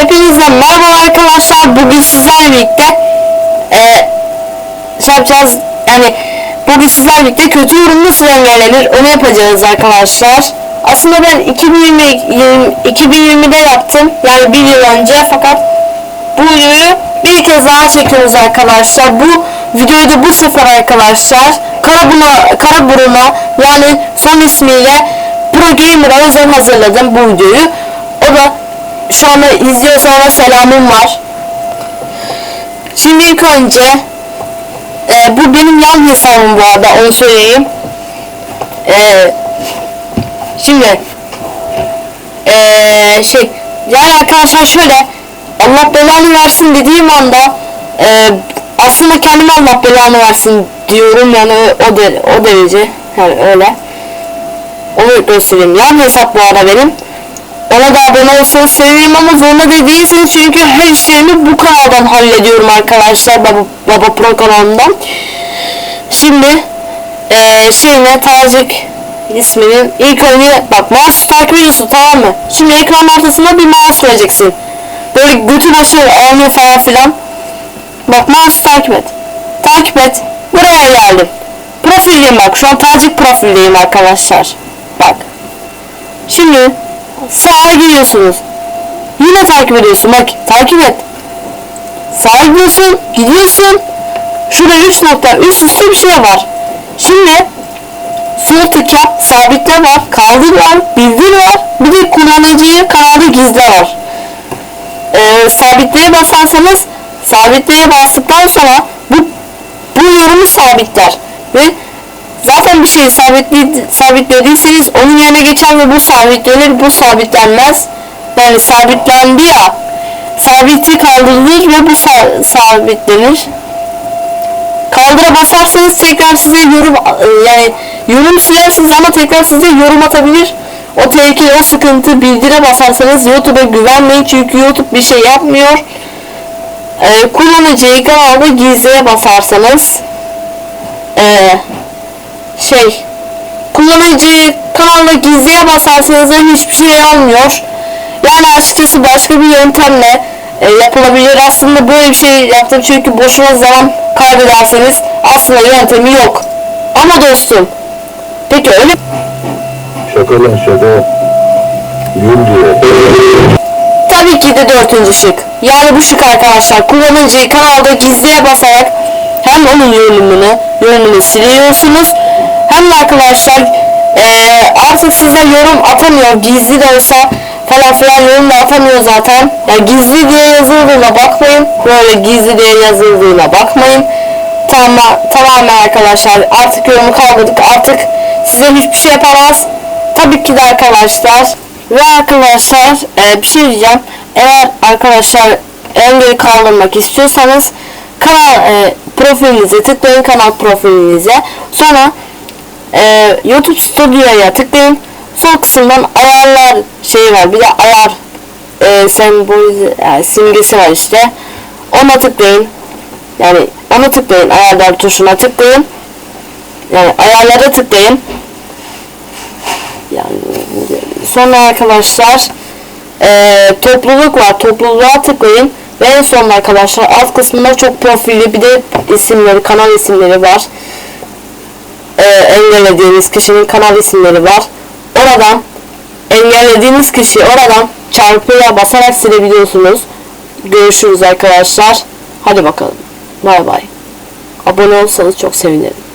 Hepinize merhaba arkadaşlar. Bugün sizlerle birlikte eee şey yapacağız. Yani bugün sizlerle birlikte kötü yorum nasıl engellenir onu yapacağız arkadaşlar. Aslında ben 2020, 20 2020'de yaptım. Yani bir yıl önce fakat bu videoyu bir kez daha çekiyoruz arkadaşlar. Bu videoyu da bu sefer arkadaşlar Karabuna, Karaburun'a yani son ismiyle Pro Gamer'a özel hazırladım bu videoyu. O da şu anda izliyorsa ona selamım var. Şimdi ilk önce e, bu benim yan hesabım bu arada onu söyleyeyim. E, şimdi e, şey yani arkadaşlar şöyle Allah belanı versin dediğim anda e, aslında kendime Allah belanı versin diyorum yani o, de, o derece yani öyle onu göstereyim yan hesap bu arada benim ona da abone olsanız sevinirim ama zorunda da değilsiniz çünkü her işlerimi bu kanaldan hallediyorum arkadaşlar Baba, Baba Pro kanalından. Şimdi eee şeyine Tacik isminin ilk önce bak mouse takip ediyorsun tamam mı? Şimdi ekran ortasına bir mouse koyacaksın. Böyle götü başı almıyor falan filan. Bak mouse takip et. Takip et. Buraya geldim. Profildeyim bak şu an Tacik profildeyim arkadaşlar. Bak. Şimdi sağa gidiyorsunuz. Yine takip ediyorsun bak takip et. Sağa gidiyorsun gidiyorsun. Şurada 3 nokta üst üste bir şey var. Şimdi sol tık yap sabitle var kaldır var bildir var bir de kullanıcıyı kanalda gizle var. Ee, sabitleye basarsanız sabitleye bastıktan sonra bu bu yorumu sabitler ve zaten bir şeyi sabitli, sabitlediyseniz onun yerine geçer ve bu sabitlenir bu sabitlenmez. Yani sabitlendi ya sabiti kaldırılır ve bu sa- sabitlenir. Kaldıra basarsanız tekrar size yorum yani yorum silersiniz ama tekrar size yorum atabilir. O tehlike o sıkıntı bildire basarsanız YouTube'a güvenmeyin çünkü YouTube bir şey yapmıyor. Ee, kullanıcıyı kanalda gizliye basarsanız ee, şey kullanıcıyı kanalda gizliye basarsanız da hiçbir şey olmuyor. Yani açıkçası başka bir yöntemle e, yapılabilir. Aslında böyle bir şey yaptım çünkü boşuna zaman kaybederseniz aslında yöntemi yok. Ama dostum peki öyle Şaka lan şaka. Gül diyor. Tabii ki de dördüncü şık. Yani bu şık arkadaşlar kullanıcıyı kanalda gizliye basarak hem onun yorumunu, yorumunu siliyorsunuz hem de arkadaşlar eee, artık size yorum atamıyor gizli de olsa falan filan yorum da atamıyor zaten. Yani gizli diye yazıldığına bakmayın. Böyle gizli diye yazıldığına bakmayın. Tamam, tamamen arkadaşlar artık yorumu kaldırdık artık size hiçbir şey yapamaz. Tabii ki de arkadaşlar ve arkadaşlar e, bir şey diyeceğim. Eğer arkadaşlar engeli kaldırmak istiyorsanız kanal e, profilinize tıklayın kanal profilinize. Sonra e, YouTube Studio'ya tıklayın. Sol kısımdan ayarlar şeyi var. Bir de ayar e, sembolize yani simgesi var işte. Ona tıklayın. Yani ona tıklayın. Ayarlar tuşuna tıklayın. Yani ayarlara tıklayın. Yani sonra arkadaşlar eee, topluluk var. Topluluğa tıklayın. Ve en son arkadaşlar alt kısmında çok profilli bir de isimleri, kanal isimleri var. Eee, engellediğiniz kişinin kanal isimleri var. Oradan engellediğiniz kişi oradan çarpıya basarak silebiliyorsunuz. Görüşürüz arkadaşlar. Hadi bakalım. Bay bay. Abone olursanız çok sevinirim.